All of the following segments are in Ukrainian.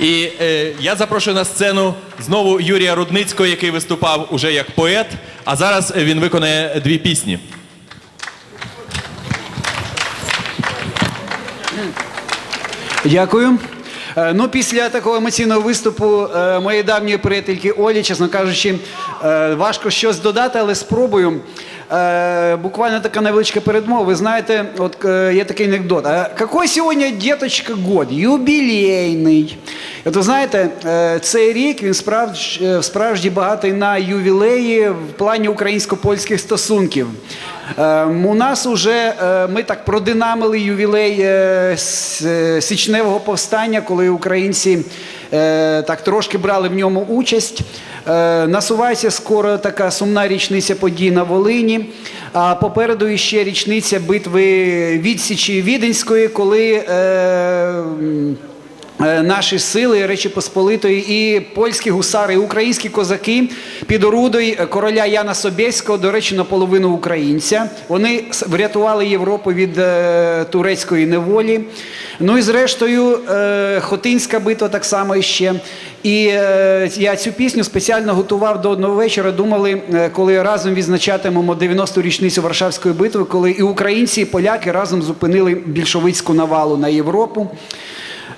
І е, я запрошую на сцену знову Юрія Рудницького, який виступав уже як поет, а зараз е, він виконає дві пісні. Дякую. Е, Ну, після такого емоційного виступу е, моєї давньої приятельки Олі, чесно кажучи, важко щось додати, але спробую. Е, Буквально така невеличка передмова. Ви знаєте, от е, є такий анекдот. А який сьогодні, діточка, год? Юбілейний. От ви знаєте, е, цей рік він справді, е, справді багатий на ювілеї в плані українсько-польських стосунків. Е, У нас уже е, ми так продинамили ювілей е, січневого повстання, коли українці так трошки брали в ньому участь. Насувається скоро така сумна річниця подій на Волині. А попереду іще річниця битви Відсічі Віденської, коли Наші сили Речі Посполитої і польські гусари, і українські козаки під орудою короля Яна Собєського, до речі, наполовину українця. Вони врятували Європу від е, турецької неволі. Ну і зрештою, е, Хотинська битва так само ще. І е, я цю пісню спеціально готував до одного вечора. Думали, е, коли разом відзначатимемо 90-ту річницю Варшавської битви, коли і українці, і поляки разом зупинили більшовицьку навалу на Європу.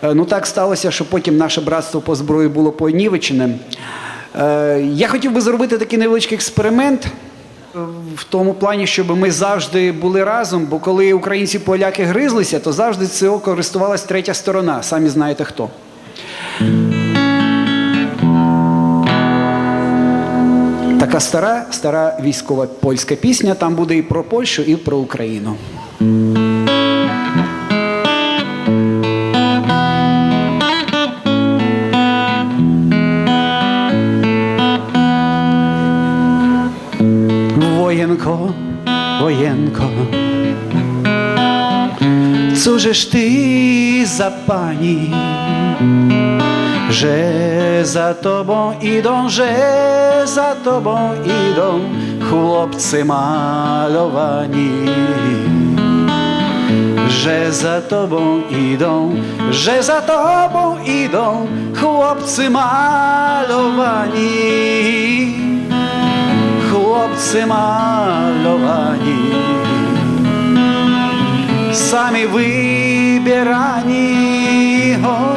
Е, Ну так сталося, що потім наше братство по зброї було понівечене. Е, Я хотів би зробити такий невеличкий експеримент е, в тому плані, щоб ми завжди були разом, бо коли українці поляки гризлися, то завжди цього користувалась третя сторона, самі знаєте хто. Така стара, стара військова польська пісня, там буде і про Польщу, і про Україну. Cóżeż ty za pani, że za tobą idą, że za tobą idą chłopcy malowani. Że za tobą idą, że za tobą idą chłopcy malowani chłopcy malowani, wybierani. O,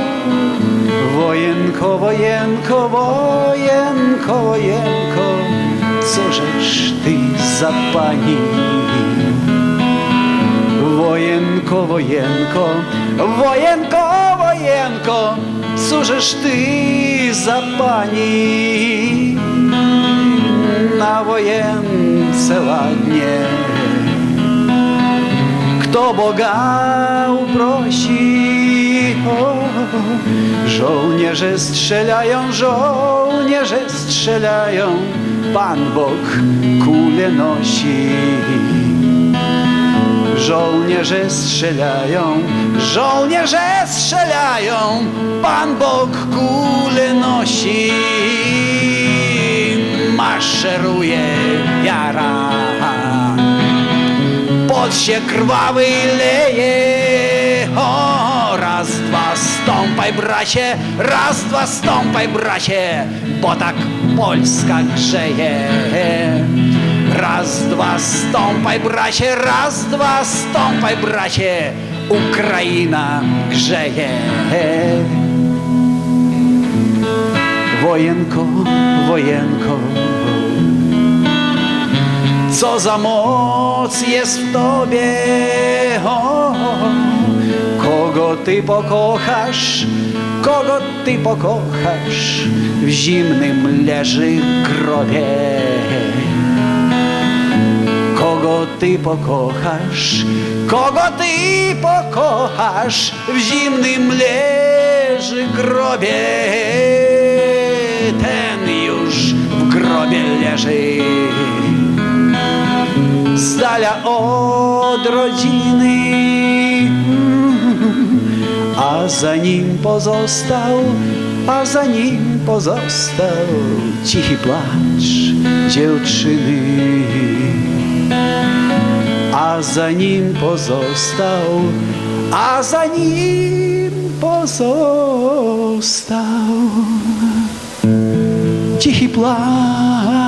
wojenko, wojenko, wojenko, wojenko, co żeś ty za pani? Wojenko, wojenko, wojenko, wojenko, co żeś ty za pani? na wojence ładnie. Kto Boga uprosi, żołnierze strzelają, żołnierze strzelają, Pan Bóg kule nosi. Żołnierze strzelają, żołnierze strzelają, Pan Bóg kule nosi. Maszeruje jara, pot się krwawy leje. O, raz, dwa, stąpaj bracie, raz, dwa, stąpaj bracie, bo tak Polska grzeje. Raz, dwa, stąpaj bracie, raz, dwa, stąpaj bracie, Ukraina grzeje. Wojenko, wojenko, co za moc jest w tobie, o, kogo ty pokochasz, kogo ty pokochasz, w zimnym leży grobie. Kogo ty pokochasz, kogo ty pokochasz, w zimnym leży grobie. Ten już w grobie leży z dala od rodziny. A za nim pozostał, a za nim pozostał cichy płacz dziewczyny. A za nim pozostał, a za nim pozostał cichy płacz.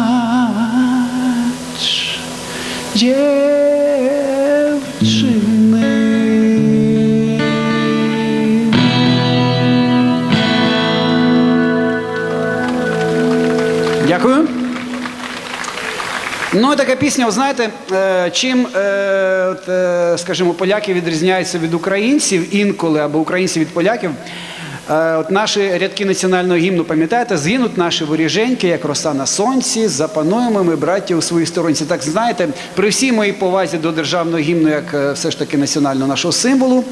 Така пісня, ви знаєте, е, чим, е, е, скажімо, поляки відрізняються від українців інколи, або українці від поляків. От наші рядки національного гімну, пам'ятаєте, згинуть наші воріженьки, як роса на сонці, запануємо ми, браття, у своїй сторонці. Так знаєте, при всій моїй повазі до державного гімну, як все ж таки національного нашого символу,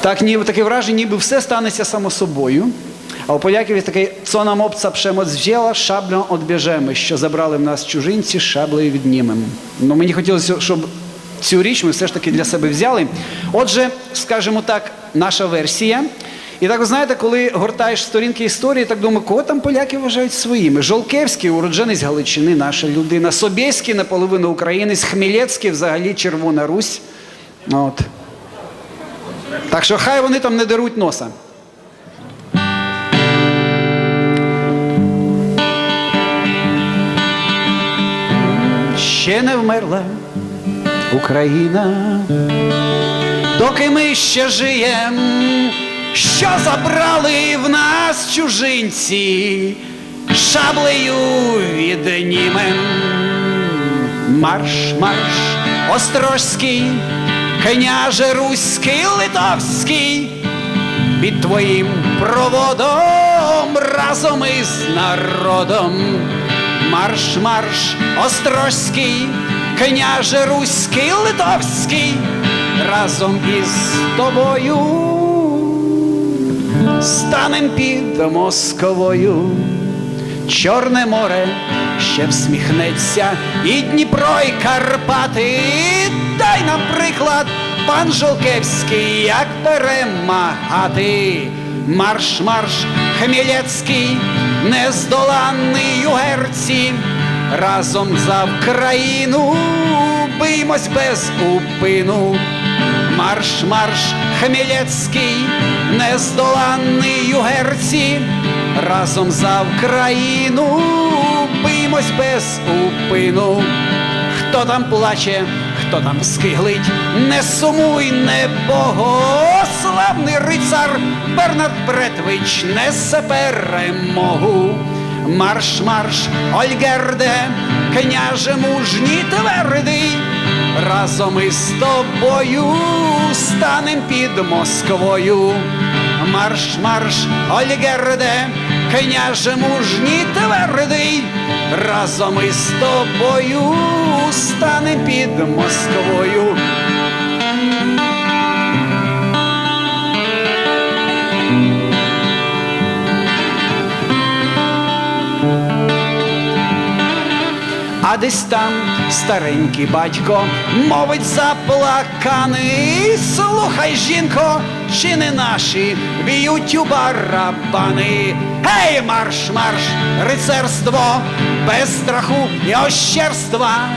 так, ніби таке враження, ніби все станеться само собою. А у поляків є такий «Co нам обца взяла, шаблю одбіжемо, що забрали в нас чужинці, шаблею віднімемо. Ну, мені хотілося, щоб цю річ ми все ж таки для себе взяли. Отже, скажімо так, наша версія. І так, ви знаєте, коли гортаєш сторінки історії, так думаю, кого там поляки вважають своїми? Жолкевський, уродженець Галичини, наша людина. Собєський, наполовину українець, Хмілецький, взагалі Червона Русь. От. Так що хай вони там не деруть носа. Ще не вмерла Україна, доки ми ще жиєм, що забрали в нас чужинці, шаблею віднімем. Марш, марш, острозький, княже руський, литовський, під твоїм проводом разом із народом. Марш, марш, острозький, княже руський, литовський, разом із тобою станем під Московою. Чорне море ще всміхнеться, і Дніпро, і Карпати. Дай нам приклад, пан Жолкевський, як перемагати. Марш, марш, Хмілецький, нездоланний у герці, разом за Вкраїну биймось без упину. Марш, марш, Хмілецький, нездоланний у герці, разом за Вкраїну биймось без упину. Хто там плаче, хто там скиглить, не сумуй, не богославний рицар Бернард Бретвич несе перемогу. Марш, марш, Ольгерде, княже мужній твердий, разом із тобою станем під Москвою. Марш, марш, Ольгерде, княже мужній твердий, разом із тобою стане під Москвою. А десь там старенький батько мовить заплаканий. Слухай, жінко, чи не наші б'ють у барабани. Гей, марш, марш, рицарство, без страху і ощерства,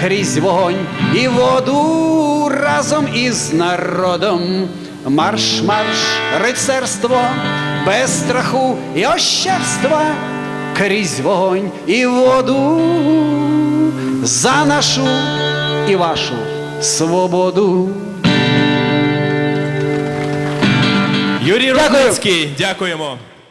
крізь вогонь і воду разом із народом. Марш, марш, рицарство, без страху і ощерства крізь вогонь і воду за нашу і вашу свободу. Юрій. Рудницький, дякуємо.